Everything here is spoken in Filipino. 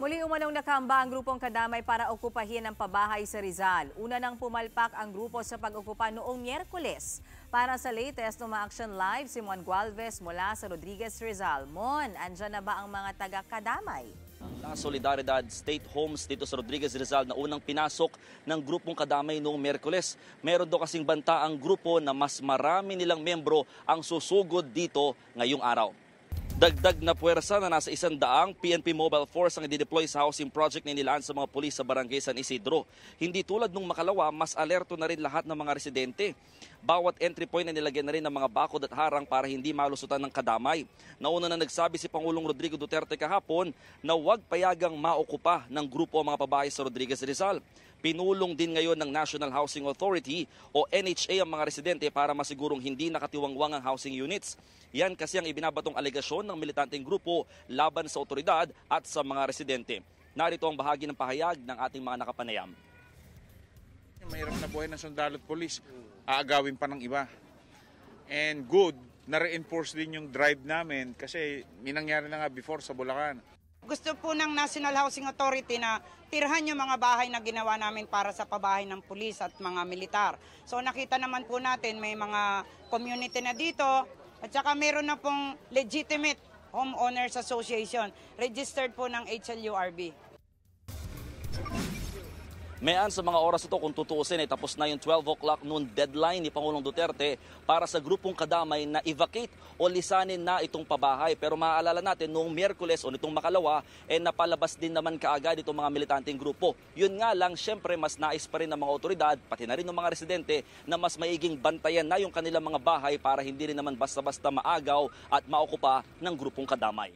Muli umanong nakamba ang grupong kadamay para okupahin ang pabahay sa Rizal. Una nang pumalpak ang grupo sa pag-okupa noong Miyerkules. Para sa latest action live, si Mon Gualvez mula sa Rodriguez Rizal. Mon, andyan na ba ang mga taga-kadamay? La Solidaridad State Homes dito sa Rodriguez Rizal na unang pinasok ng grupong kadamay noong Merkules. Meron do kasing banta ang grupo na mas marami nilang membro ang susugod dito ngayong araw. Dagdag na puwersa na nasa isang daang PNP Mobile Force ang i-deploy sa housing project ni nilaan sa mga pulis sa barangay San Isidro. Hindi tulad nung makalawa, mas alerto na rin lahat ng mga residente. Bawat entry point na nilagyan na rin ng mga bakod at harang para hindi malusutan ng kadamay. Nauna na nagsabi si Pangulong Rodrigo Duterte kahapon na huwag payagang maokupa ng grupo ang mga pabahay sa Rodriguez Rizal. Pinulong din ngayon ng National Housing Authority o NHA ang mga residente para masigurong hindi nakatiwangwang ang housing units. Yan kasi ang ibinabatong alegasyon ng militanteng grupo laban sa otoridad at sa mga residente. Narito ang bahagi ng pahayag ng ating mga nakapanayam. Mahirap na buhay ng sundalo at polis. Aagawin pa ng iba. And good, na-reinforce din yung drive namin kasi minangyari na nga before sa Bulacan. Gusto po ng National Housing Authority na tirhan yung mga bahay na ginawa namin para sa pabahay ng pulis at mga militar. So nakita naman po natin may mga community na dito at saka meron na pong legitimate homeowners association registered po ng HLURB. Mayan sa mga oras ito kung tutuusin ay tapos na yung 12 o'clock noon deadline ni Pangulong Duterte para sa grupong kadamay na evacuate o lisanin na itong pabahay. Pero maaalala natin noong Miyerkules o nitong makalawa, eh napalabas din naman kaagad itong mga militanteng grupo. Yun nga lang, syempre mas nais pa rin ng mga otoridad, pati na rin ng mga residente, na mas maiging bantayan na yung kanilang mga bahay para hindi rin naman basta-basta maagaw at maokupa ng grupong kadamay.